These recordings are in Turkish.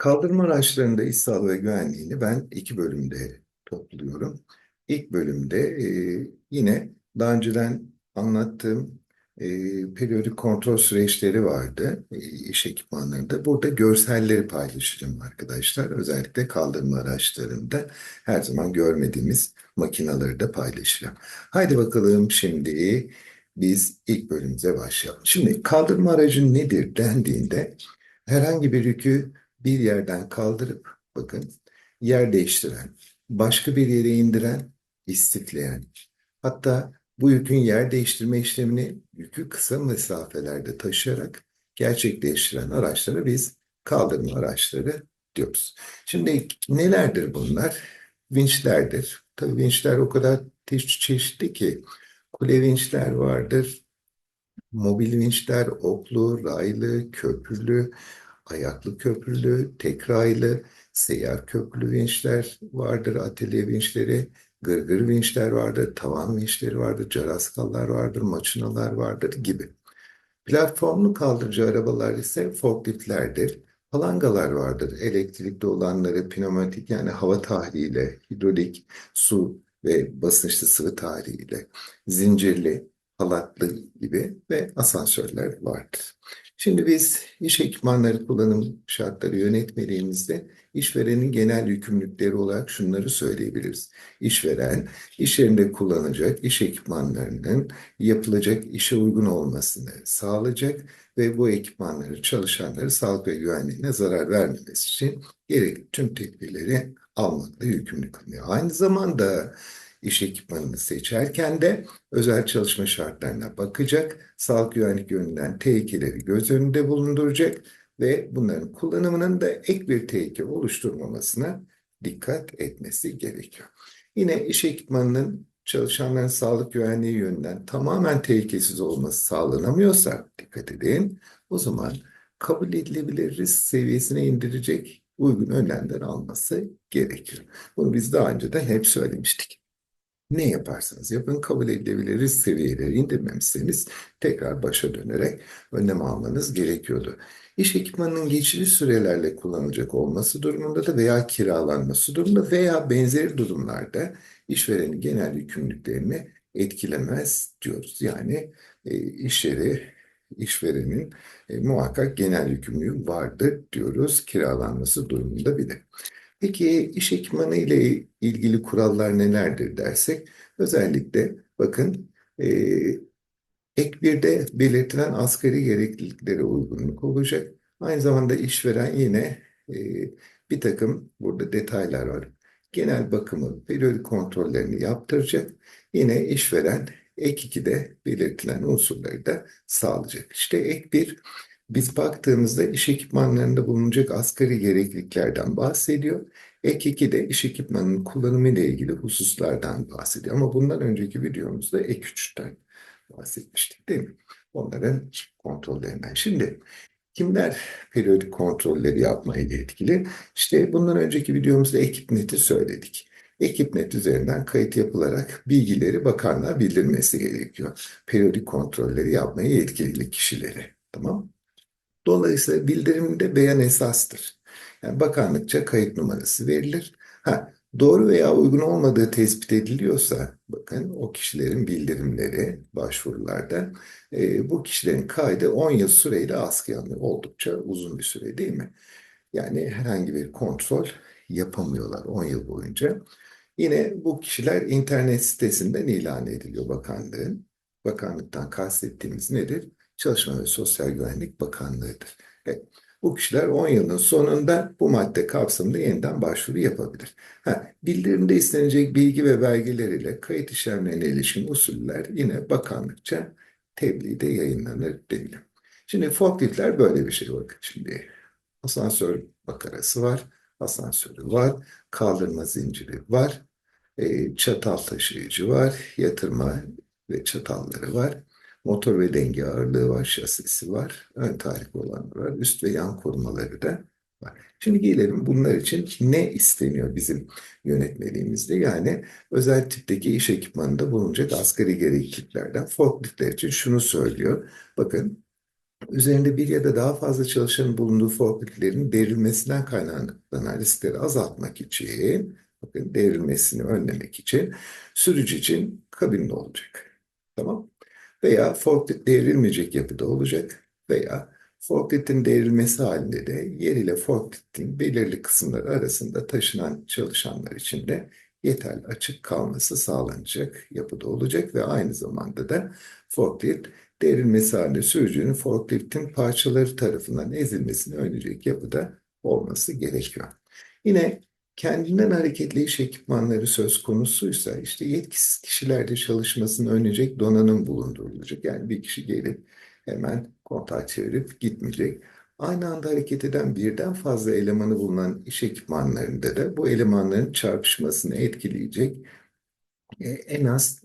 Kaldırım araçlarında iş sağlığı ve güvenliğini ben iki bölümde topluyorum. İlk bölümde e, yine daha önceden anlattığım e, periyodik kontrol süreçleri vardı e, iş ekipmanlarında. Burada görselleri paylaşacağım arkadaşlar. Özellikle kaldırım araçlarında her zaman görmediğimiz makinaları da paylaşacağım. Haydi bakalım şimdi biz ilk bölümümüze başlayalım. Şimdi kaldırma aracı nedir dendiğinde herhangi bir yükü bir yerden kaldırıp bakın yer değiştiren, başka bir yere indiren, istifleyen. Hatta bu yükün yer değiştirme işlemini yükü kısa mesafelerde taşıyarak gerçekleştiren araçlara biz kaldırma araçları diyoruz. Şimdi nelerdir bunlar? Vinçlerdir. Tabii vinçler o kadar çeşitli ki kule vinçler vardır, mobil vinçler, oklu, raylı, köprülü, ayaklı köprülü, tek raylı, seyyar köprülü vinçler vardır, atölye vinçleri, gırgır vinçler vardır, tavan vinçleri vardır, caraskallar vardır, maçınalar vardır gibi. Platformlu kaldırıcı arabalar ise forkliftlerdir. Palangalar vardır. Elektrikli olanları pneumatik yani hava tahliyle, hidrolik, su ve basınçlı sıvı tahliyle, zincirli, halatlı gibi ve asansörler vardır. Şimdi biz iş ekipmanları kullanım şartları yönetmeliğimizde işverenin genel yükümlülükleri olarak şunları söyleyebiliriz. İşveren iş yerinde kullanacak iş ekipmanlarının yapılacak işe uygun olmasını sağlayacak ve bu ekipmanları çalışanları sağlık ve güvenliğine zarar vermemesi için gerekli tüm tedbirleri almakla yükümlü kılıyor. Aynı zamanda iş ekipmanını seçerken de özel çalışma şartlarına bakacak, sağlık güvenlik yönünden tehlikeleri göz önünde bulunduracak ve bunların kullanımının da ek bir tehlike oluşturmamasına dikkat etmesi gerekiyor. Yine iş ekipmanının çalışanların sağlık güvenliği yönünden tamamen tehlikesiz olması sağlanamıyorsa dikkat edin. O zaman kabul edilebilir risk seviyesine indirecek uygun önlemler alması gerekiyor. Bunu biz daha önce de hep söylemiştik. Ne yaparsanız yapın kabul edilebilir risk seviyeleri indirmemişseniz tekrar başa dönerek önlem almanız gerekiyordu. İş ekipmanının geçici sürelerle kullanılacak olması durumunda da veya kiralanması durumunda veya benzeri durumlarda işverenin genel yükümlülüklerini etkilemez diyoruz. Yani e, iş yeri işverenin e, muhakkak genel yükümlülüğü vardır diyoruz kiralanması durumunda bile. Peki iş ekipmanı ile ilgili kurallar nelerdir dersek özellikle bakın e, ek birde belirtilen asgari gerekliliklere uygunluk olacak. Aynı zamanda işveren yine e, bir takım burada detaylar var. Genel bakımı, periyodik kontrollerini yaptıracak. Yine işveren ek 2'de belirtilen unsurları da sağlayacak. İşte ek 1 biz baktığımızda iş ekipmanlarında bulunacak asgari gerekliliklerden bahsediyor. Ek 2 de iş ekipmanının kullanımı ile ilgili hususlardan bahsediyor. Ama bundan önceki videomuzda ek 3'ten bahsetmiştik değil mi? Onların kontrollerinden. Şimdi kimler periyodik kontrolleri yapmaya etkili? İşte bundan önceki videomuzda ekip neti söyledik. Ekip net üzerinden kayıt yapılarak bilgileri bakanlığa bildirmesi gerekiyor. Periyodik kontrolleri yapmaya yetkili kişileri. Tamam Dolayısıyla bildirimde beyan esastır. Yani bakanlıkça kayıt numarası verilir. Ha, doğru veya uygun olmadığı tespit ediliyorsa bakın o kişilerin bildirimleri başvurularda e, bu kişilerin kaydı 10 yıl süreyle askıya alınıyor. Oldukça uzun bir süre değil mi? Yani herhangi bir kontrol yapamıyorlar 10 yıl boyunca. Yine bu kişiler internet sitesinden ilan ediliyor bakanlığın. Bakanlıktan kastettiğimiz nedir? Çalışma ve Sosyal Güvenlik Bakanlığı'dır. Evet. Bu kişiler 10 yılın sonunda bu madde kapsamında yeniden başvuru yapabilir. Ha, bildirimde istenecek bilgi ve belgeler ile kayıt işlemlerine ilişkin usuller yine bakanlıkça tebliğde yayınlanır deniliyor. Şimdi forkliftler böyle bir şey bakın. Şimdi asansör makarası var, asansörü var, kaldırma zinciri var, e, çatal taşıyıcı var, yatırma ve çatalları var. Motor ve denge ağırlığı var, şasisi var, ön tarif olanlar var, üst ve yan korumaları da var. Şimdi gelelim bunlar için ne isteniyor bizim yönetmeliğimizde? Yani özel tipteki iş ekipmanında bulunacak asgari gerekliliklerden forkliftler için şunu söylüyor. Bakın Üzerinde bir ya da daha fazla çalışanın bulunduğu forkliftlerin devrilmesinden kaynaklanan riskleri azaltmak için, bakın devrilmesini önlemek için sürücü için kabinde olacak. Tamam. Veya forklift devrilmeyecek yapıda olacak veya forkliftin devrilmesi halinde de yer ile forkliftin belirli kısımları arasında taşınan çalışanlar için de yeterli açık kalması sağlanacak yapıda olacak ve aynı zamanda da forklift devrilmesi halinde sürücünün forkliftin parçaları tarafından ezilmesini önleyecek yapıda olması gerekiyor. Yine kendinden hareketli iş ekipmanları söz konusuysa işte yetkisiz kişilerde çalışmasını önleyecek donanım bulundurulacak. Yani bir kişi gelip hemen kontağı çevirip gitmeyecek. Aynı anda hareket eden birden fazla elemanı bulunan iş ekipmanlarında da bu elemanların çarpışmasını etkileyecek e, en az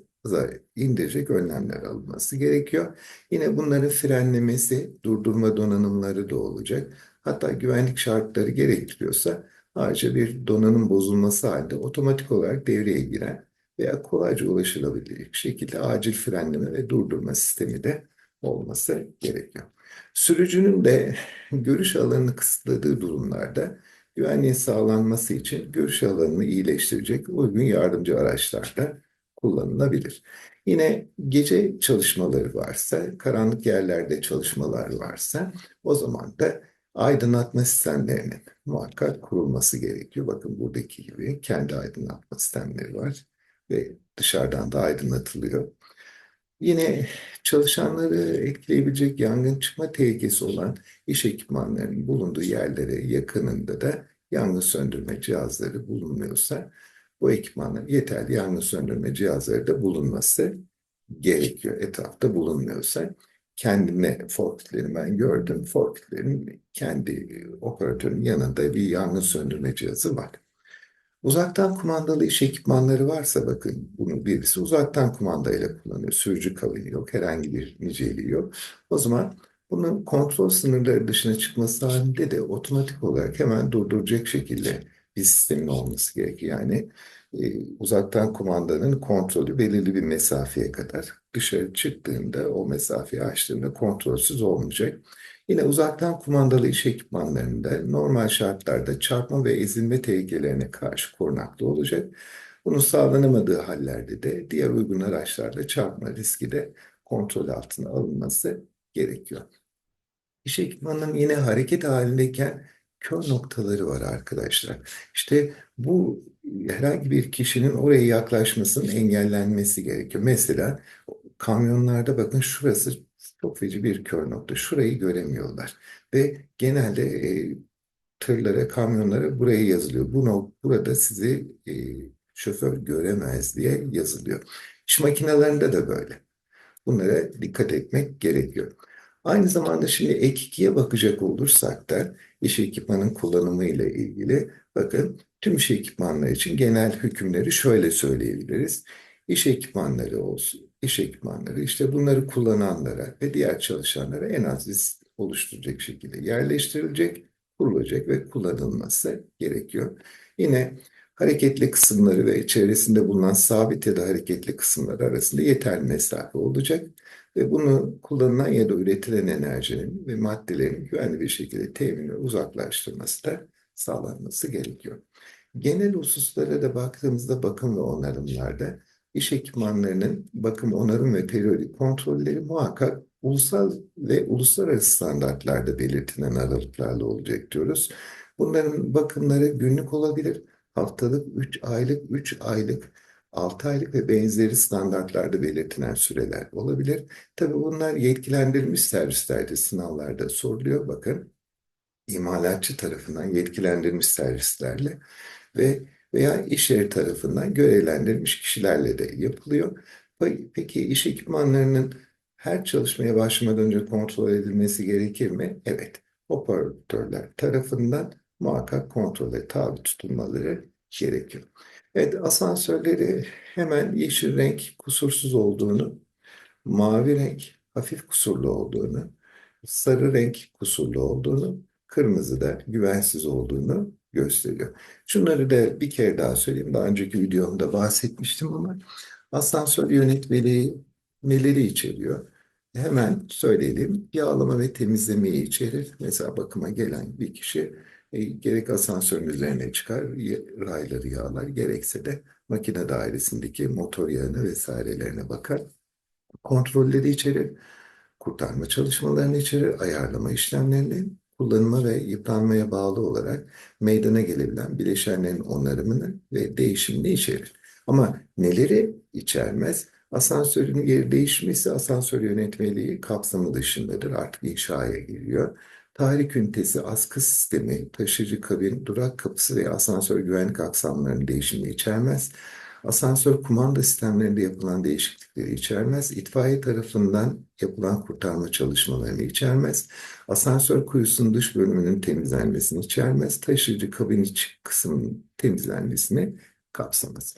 indirecek önlemler alınması gerekiyor. Yine bunların frenlemesi, durdurma donanımları da olacak. Hatta güvenlik şartları gerektiriyorsa ayrıca bir donanım bozulması halinde otomatik olarak devreye giren veya kolayca ulaşılabilecek şekilde acil frenleme ve durdurma sistemi de olması gerekiyor. Sürücünün de görüş alanını kısıtladığı durumlarda güvenliğin sağlanması için görüş alanını iyileştirecek uygun yardımcı araçlar da kullanılabilir. Yine gece çalışmaları varsa, karanlık yerlerde çalışmalar varsa o zaman da aydınlatma sistemlerinin muhakkak kurulması gerekiyor. Bakın buradaki gibi kendi aydınlatma sistemleri var ve dışarıdan da aydınlatılıyor. Yine çalışanları etkileyebilecek yangın çıkma tehlikesi olan iş ekipmanlarının bulunduğu yerlere yakınında da yangın söndürme cihazları bulunmuyorsa bu ekipmanların yeterli yangın söndürme cihazları da bulunması gerekiyor. Etrafta bulunmuyorsa kendine forkliftlerini ben gördüm. Forkliftlerin kendi operatörün yanında bir yangın söndürme cihazı var. Uzaktan kumandalı iş ekipmanları varsa bakın bunun birisi uzaktan kumandayla kullanıyor. Sürücü kabini yok, herhangi bir niceliği yok. O zaman bunun kontrol sınırları dışına çıkması halinde de otomatik olarak hemen durduracak şekilde bir sistemin olması gerekiyor. Yani e, uzaktan kumandanın kontrolü belirli bir mesafeye kadar dışarı çıktığında o mesafeyi açtığında kontrolsüz olmayacak. Yine uzaktan kumandalı iş ekipmanlarında normal şartlarda çarpma ve ezilme tehlikelerine karşı korunaklı olacak. Bunun sağlanamadığı hallerde de diğer uygun araçlarda çarpma riski de kontrol altına alınması gerekiyor. İş ekipmanının yine hareket halindeyken kör noktaları var arkadaşlar. İşte bu herhangi bir kişinin oraya yaklaşmasının engellenmesi gerekiyor. Mesela kamyonlarda bakın şurası çok feci bir kör nokta. Şurayı göremiyorlar. Ve genelde e, tırlara, kamyonlara buraya yazılıyor. Bu burada sizi e, şoför göremez diye yazılıyor. İş makinelerinde de böyle. Bunlara dikkat etmek gerekiyor. Aynı zamanda şimdi ek 2'ye bakacak olursak da iş ekipmanın kullanımı ile ilgili bakın tüm iş ekipmanları için genel hükümleri şöyle söyleyebiliriz. İş ekipmanları olsun, iş ekipmanları işte bunları kullananlara ve diğer çalışanlara en az risk oluşturacak şekilde yerleştirilecek, kurulacak ve kullanılması gerekiyor. Yine hareketli kısımları ve çevresinde bulunan sabit ya da hareketli kısımlar arasında yeterli mesafe olacak ve bunu kullanılan ya da üretilen enerjinin ve maddelerin güvenli bir şekilde temin ve uzaklaştırması da sağlanması gerekiyor. Genel hususlara da baktığımızda bakım ve onarımlarda iş ekipmanlarının bakım, onarım ve periyodik kontrolleri muhakkak ulusal ve uluslararası standartlarda belirtilen aralıklarla olacak diyoruz. Bunların bakımları günlük olabilir, haftalık, 3 aylık, 3 aylık, 6 aylık ve benzeri standartlarda belirtilen süreler olabilir. Tabii bunlar yetkilendirilmiş servislerde, sınavlarda soruluyor. Bakın, imalatçı tarafından yetkilendirilmiş servislerle ve veya iş yeri tarafından görevlendirilmiş kişilerle de yapılıyor. Peki iş ekipmanlarının her çalışmaya başlamadan önce kontrol edilmesi gerekir mi? Evet. Operatörler tarafından muhakkak kontrole tabi tutulmaları gerekiyor. Evet, asansörleri hemen yeşil renk kusursuz olduğunu, mavi renk hafif kusurlu olduğunu, sarı renk kusurlu olduğunu, kırmızı da güvensiz olduğunu gösteriyor. Şunları da bir kere daha söyleyeyim. Daha önceki videomda bahsetmiştim ama asansör yönetmeliği neleri içeriyor? Hemen söyleyelim. Yağlama ve temizlemeyi içerir. Mesela bakıma gelen bir kişi e, gerek asansörün üzerine çıkar, rayları yağlar, gerekse de makine dairesindeki motor yağını vesairelerine bakar. Kontrolleri içerir, kurtarma çalışmalarını içerir, ayarlama işlemlerini, kullanıma ve yıpranmaya bağlı olarak meydana gelebilen bileşenlerin onarımını ve değişimini içerir. Ama neleri içermez? Asansörün yeri değişmesi asansör yönetmeliği kapsamı dışındadır. Artık inşaya giriyor. Tahrik ünitesi, askı sistemi, taşıyıcı kabin, durak kapısı ve asansör güvenlik aksamlarının değişimini içermez. Asansör kumanda sistemlerinde yapılan değişiklikleri içermez. İtfaiye tarafından yapılan kurtarma çalışmalarını içermez. Asansör kuyusunun dış bölümünün temizlenmesini içermez. Taşıyıcı kabin iç kısmının temizlenmesini kapsamaz.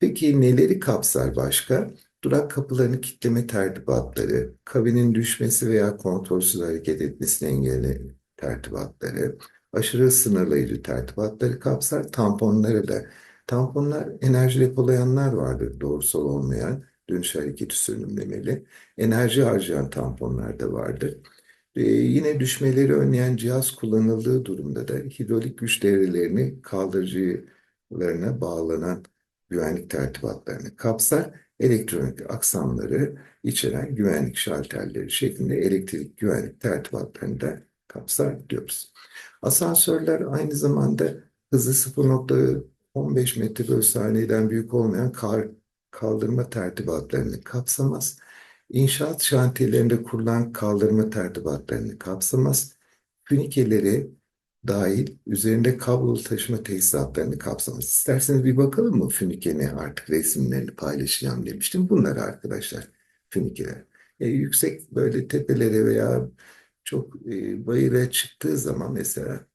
Peki neleri kapsar başka? Durak kapılarını kilitleme tertibatları, kabinin düşmesi veya kontrolsüz hareket etmesini engelleyen tertibatları, aşırı sınırlayıcı tertibatları kapsar. Tamponları da. Tamponlar enerji depolayanlar vardır, doğrusal olmayan, dönüş hareketi sönümlemeli. Enerji harcayan tamponlar da vardır. Ee, yine düşmeleri önleyen cihaz kullanıldığı durumda da hidrolik güç devrelerini kaldırıcılarına bağlanan güvenlik tertibatlarını kapsar. Elektronik aksamları içeren güvenlik şalterleri şeklinde elektrik güvenlik tertibatlarını da kapsar diyoruz. Asansörler aynı zamanda hızı 0.15 metre bölü saniyeden büyük olmayan kar, kaldırma tertibatlarını kapsamaz. İnşaat şantiyelerinde kurulan kaldırma tertibatlarını kapsamaz. Fünikeleri dahil üzerinde kablolu taşıma tesisatlarını kapsamaz. İsterseniz bir bakalım mı fünikene artık resimlerini paylaşacağım demiştim. Bunlar arkadaşlar fünikeler. E, yüksek böyle tepelere veya çok e, bayıra çıktığı zaman mesela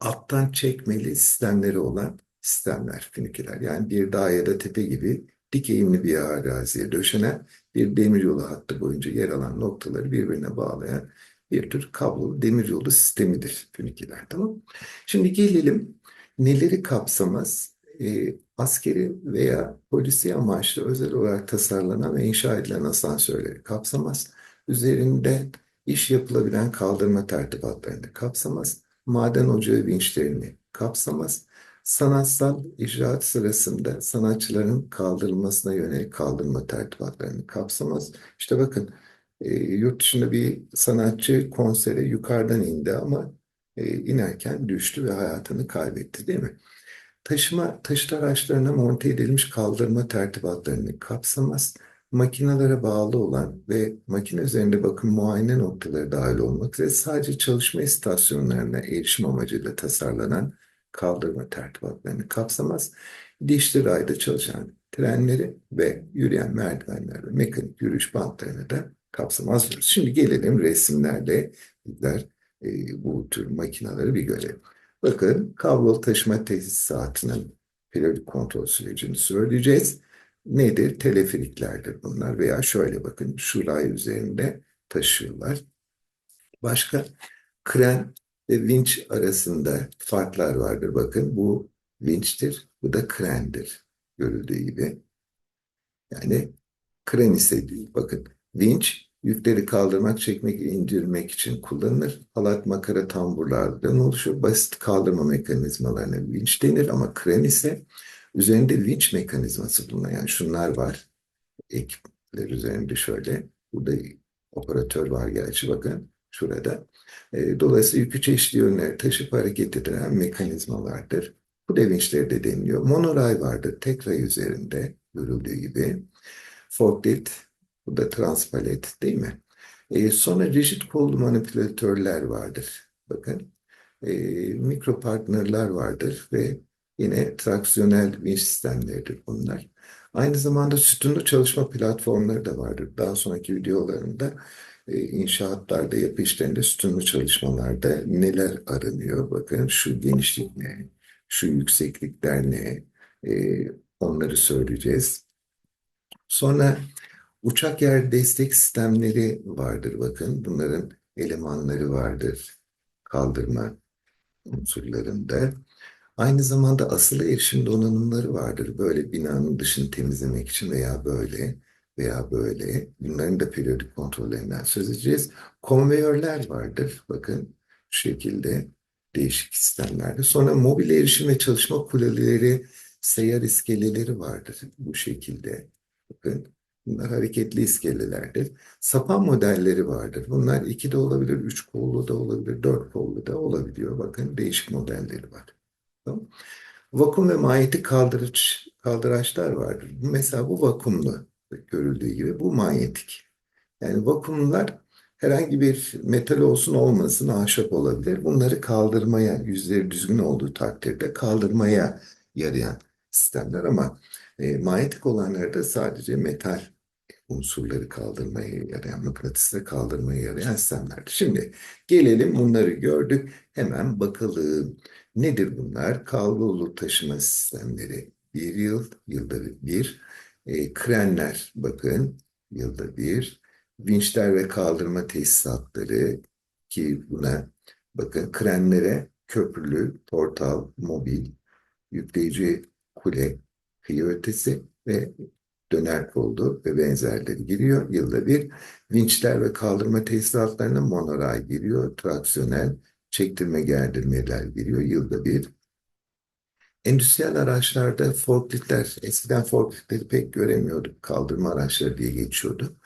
alttan çekmeli sistemleri olan sistemler, fünikeler. Yani bir dağ ya da tepe gibi dik eğimli bir araziye döşenen bir demiryolu hattı boyunca yer alan noktaları birbirine bağlayan bir tür kablolu demiryolu sistemidir fünikeler. Tamam Şimdi gelelim neleri kapsamaz? E, askeri veya polisi amaçlı özel olarak tasarlanan ve inşa edilen asansörleri kapsamaz. Üzerinde iş yapılabilen kaldırma tertibatlarını kapsamaz. Maden ocağı vinçlerini kapsamaz. Sanatsal icraat sırasında sanatçıların kaldırılmasına yönelik kaldırma tertibatlarını kapsamaz. İşte bakın e, yurt dışında bir sanatçı konsere yukarıdan indi ama e, inerken düştü ve hayatını kaybetti değil mi? Taşıma, taşıt araçlarına monte edilmiş kaldırma tertibatlarını kapsamaz. Makinelere bağlı olan ve makine üzerinde bakım muayene noktaları dahil olmak üzere sadece çalışma istasyonlarına erişim amacıyla tasarlanan kaldırma tertibatlarını kapsamaz. Dişli rayda çalışan trenleri ve yürüyen merdivenler ve mekanik yürüyüş bantlarını da kapsamaz. Şimdi gelelim resimlerle bizler e, bu tür makineleri bir görelim. Bakın kablolu taşıma tesisatının periyodik kontrol sürecini söyleyeceğiz. Nedir? Teleferiklerdir bunlar veya şöyle bakın şu ray üzerinde taşıyorlar. Başka kren ve vinç arasında farklar vardır. Bakın bu vinçtir, bu da krendir görüldüğü gibi. Yani kren ise değil. Bakın vinç yükleri kaldırmak, çekmek, indirmek için kullanılır. Halat, makara, tamburlardan oluşur. Basit kaldırma mekanizmalarına vinç denir ama kren ise üzerinde vinç mekanizması bulunan yani şunlar var. Ekipler üzerinde şöyle. Burada operatör var gerçi bakın şurada. E, dolayısıyla yükü çeşitli yönlere taşıp hareket edilen mekanizmalardır. Bu da vinçleri de deniliyor. Monoray vardır tek ray üzerinde görüldüğü gibi. Forklift bu da transpalet değil mi? E, sonra rigid kollu manipülatörler vardır. Bakın e, mikro partnerler vardır ve yine traksiyonel vinç sistemleridir bunlar. Aynı zamanda sütunlu çalışma platformları da vardır. Daha sonraki videolarımda inşaatlarda, yapı işlerinde sütunlu çalışmalarda neler aranıyor? Bakın şu genişlik ne, şu yükseklikler ne, e, onları söyleyeceğiz. Sonra Uçak yer destek sistemleri vardır bakın. Bunların elemanları vardır kaldırma unsurlarında. Aynı zamanda asılı erişim donanımları vardır. Böyle binanın dışını temizlemek için veya böyle veya böyle. Bunların da periyodik kontrollerinden söz edeceğiz. Konveyörler vardır. Bakın şu şekilde değişik sistemlerde. Sonra mobil erişim ve çalışma kuleleri, seyyar iskeleleri vardır. Bu şekilde. Bakın bunlar hareketli iskelelerdir. Sapan modelleri vardır. Bunlar iki de olabilir, üç kollu da olabilir, dört kollu da olabiliyor. Bakın değişik modelleri var. Tamam. Vakum ve manyetik kaldırıç, kaldıraçlar vardır. Mesela bu vakumlu görüldüğü gibi bu manyetik. Yani vakumlar herhangi bir metal olsun olmasın ahşap olabilir. Bunları kaldırmaya, yüzleri düzgün olduğu takdirde kaldırmaya yarayan sistemler ama e, manyetik olanları da sadece metal unsurları kaldırmaya yarayan, mıknatısları kaldırmaya yarayan sistemlerdi. Şimdi gelelim bunları gördük. Hemen bakalım. Nedir bunlar? Kablolu taşıma sistemleri. Bir yıl, yılda bir. E, krenler, bakın yılda bir. Vinçler ve kaldırma tesisatları ki buna bakın krenlere köprülü, portal, mobil, yükleyici kule, kıyı ötesi ve döner koldu ve benzerleri giriyor. Yılda bir vinçler ve kaldırma tesisatlarına monoray giriyor. Traksiyonel çektirme gerdirmeler giriyor. Yılda bir. Endüstriyel araçlarda forkliftler, eskiden forkliftleri pek göremiyorduk. Kaldırma araçları diye geçiyordu.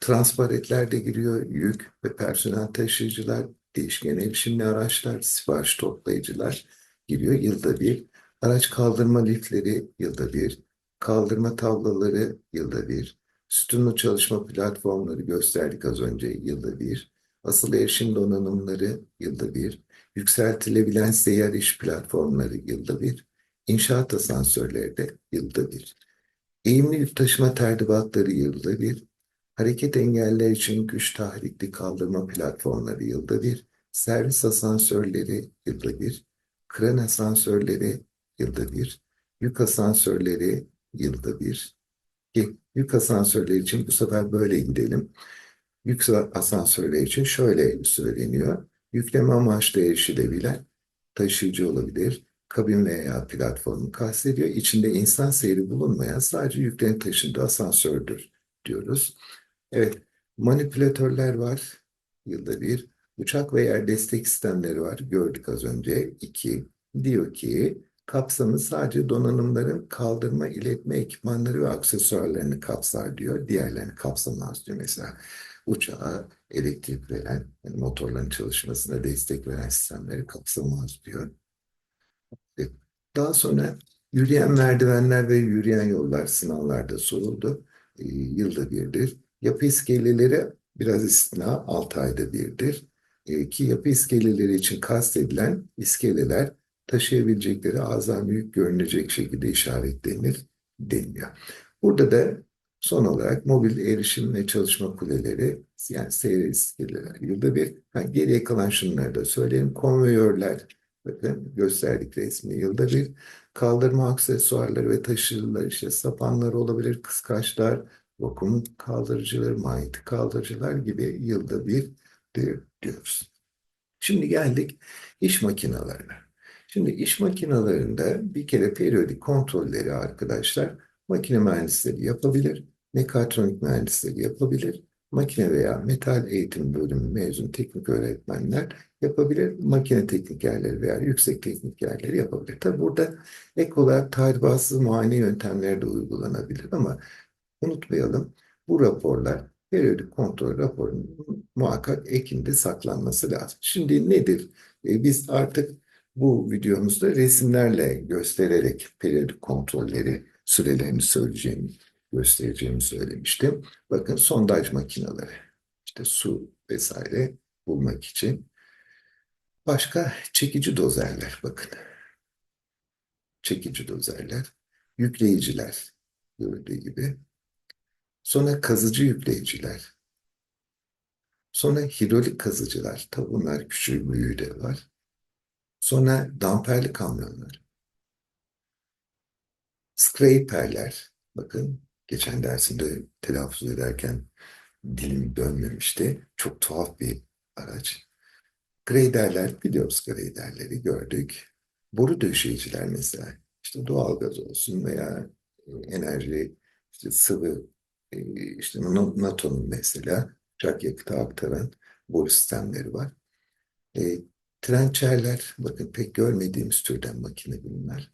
Transparetler de giriyor. Yük ve personel taşıyıcılar, değişken erişimli araçlar, sipariş toplayıcılar giriyor. Yılda bir. Araç kaldırma liftleri yılda bir kaldırma tabloları yılda bir, sütunlu çalışma platformları gösterdik az önce yılda bir, asıl erişim donanımları yılda bir, yükseltilebilen seyyar iş platformları yılda bir, inşaat asansörleri de yılda bir, eğimli yük taşıma terdibatları yılda bir, hareket engeller için güç tahrikli kaldırma platformları yılda bir, servis asansörleri yılda bir, kran asansörleri yılda bir, yük asansörleri yılda bir. Ki yük asansörleri için bu sefer böyle gidelim. Yük asansörleri için şöyle söyleniyor. Yükleme amaçlı erişilebilen taşıyıcı olabilir. Kabin veya platformu kastediyor. İçinde insan seyri bulunmayan sadece yüklerin taşındığı asansördür diyoruz. Evet, manipülatörler var yılda bir. Uçak ve yer destek sistemleri var. Gördük az önce. iki. Diyor ki kapsamı sadece donanımların kaldırma, iletme ekipmanları ve aksesuarlarını kapsar diyor. Diğerlerini kapsamaz diyor. Mesela uçağa elektrik veren, yani motorların çalışmasına destek veren sistemleri kapsamaz diyor. Daha sonra yürüyen merdivenler ve yürüyen yollar sınavlarda soruldu. E, yılda birdir. Yapı iskeleleri biraz istina 6 ayda birdir. E, ki yapı iskeleleri için kastedilen iskeleler taşıyabilecekleri azami yük görünecek şekilde işaretlenir deniliyor. Burada da son olarak mobil erişim ve çalışma kuleleri yani seyir iskeleler yılda bir. Yani geriye kalan şunları da söyleyeyim. Konveyörler bakın gösterdik resmi yılda bir. Kaldırma aksesuarları ve taşıyıcılar işte sapanlar olabilir, kıskaçlar, vakum kaldırıcıları, manyetik kaldırıcılar gibi yılda bir diyoruz. Şimdi geldik iş makinelerine. Şimdi iş makinelerinde bir kere periyodik kontrolleri arkadaşlar makine mühendisleri yapabilir, mekatronik mühendisleri yapabilir, makine veya metal eğitim bölümü mezun teknik öğretmenler yapabilir, makine teknikerleri veya yüksek teknikerleri yapabilir. Tabi burada ek olarak tahribatsız muayene yöntemleri de uygulanabilir ama unutmayalım bu raporlar periyodik kontrol raporunun muhakkak ekinde saklanması lazım. Şimdi nedir? E, biz artık bu videomuzda resimlerle göstererek periyodik kontrolleri, sürelerini söyleyeceğimi, göstereceğimi söylemiştim. Bakın sondaj makineleri, işte su vesaire bulmak için. Başka çekici dozerler bakın. Çekici dozerler, yükleyiciler gördüğü gibi. Sonra kazıcı yükleyiciler. Sonra hidrolik kazıcılar. Tabi bunlar küçük büyüğü de var. Sonra damperli kamyonlar. Scraperler. Bakın geçen dersimde telaffuz ederken dilim dönmemişti. Çok tuhaf bir araç. Graderler biliyoruz graderleri gördük. Boru döşeyiciler mesela. İşte doğalgaz olsun veya enerji, işte sıvı e, işte Na- NATO'nun mesela uçak yakıtı aktaran boru sistemleri var. E, trençerler, bakın pek görmediğimiz türden makine bunlar.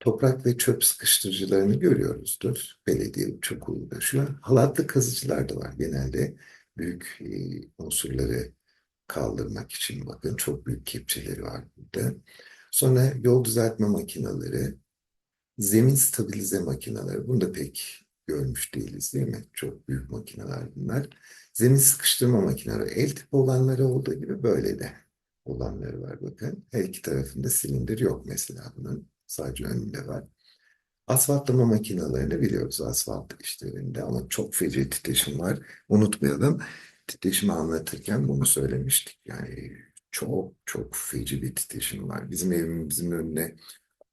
Toprak ve çöp sıkıştırıcılarını görüyoruzdur. Belediye çok uğraşıyor. Halatlı kazıcılar da var genelde. Büyük e, unsurları kaldırmak için bakın çok büyük kepçeleri var burada. Sonra yol düzeltme makineleri, zemin stabilize makineleri. Bunu da pek görmüş değiliz değil mi? Çok büyük makineler bunlar. Zemin sıkıştırma makineleri. El tipi olanları olduğu gibi böyle de olanları var bakın. Her iki tarafında silindir yok mesela bunun. Sadece önünde var. Asfaltlama makinelerini biliyoruz asfalt işlerinde ama çok feci titreşim var. Unutmayalım titreşimi anlatırken bunu söylemiştik. Yani çok çok feci bir titreşim var. Bizim evimizin önüne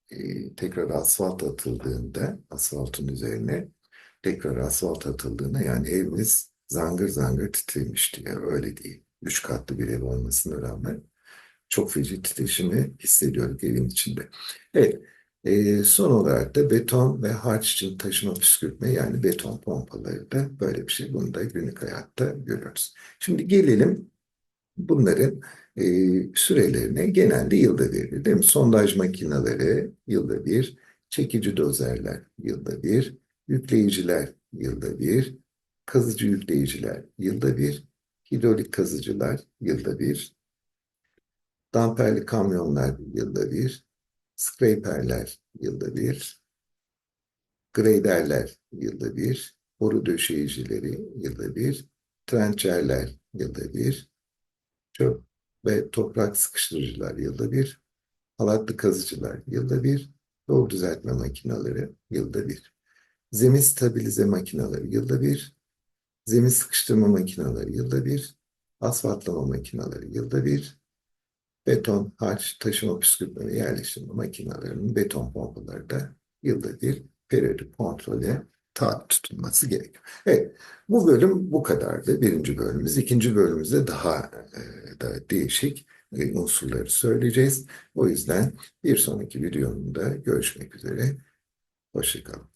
e, tekrar asfalt atıldığında asfaltın üzerine tekrar asfalt atıldığında yani evimiz zangır zangır titremişti. Yani öyle değil. Üç katlı bir ev olmasına rağmen çok feci titreşimi hissediyorduk evin içinde. Evet. E, son olarak da beton ve harç için taşıma püskürtme yani beton pompaları da böyle bir şey. Bunu da günlük hayatta görüyoruz. Şimdi gelelim bunların e, sürelerine. Genelde yılda bir değil mi? Sondaj makineleri yılda bir, çekici dozerler yılda bir, yükleyiciler yılda bir, kazıcı yükleyiciler yılda bir, hidrolik kazıcılar yılda bir, damperli kamyonlar yılda bir, scraperler yılda bir, graderler yılda bir, boru döşeyicileri yılda bir, trençerler yılda bir, çöp ve toprak sıkıştırıcılar yılda bir, halatlı kazıcılar yılda bir, yol düzeltme makineleri yılda bir, zemin stabilize makineleri yılda bir, zemin sıkıştırma makineleri yılda bir, asfaltlama makineleri yılda bir, beton, harç, taşıma püskürtme ve yerleştirme makinelerinin beton pompaları da yılda bir periyodik kontrole tabi tutulması gerekiyor. Evet, bu bölüm bu kadardı. Birinci bölümümüz. İkinci bölümümüzde daha e, da değişik e, unsurları söyleyeceğiz. O yüzden bir sonraki videomda görüşmek üzere. Hoşçakalın.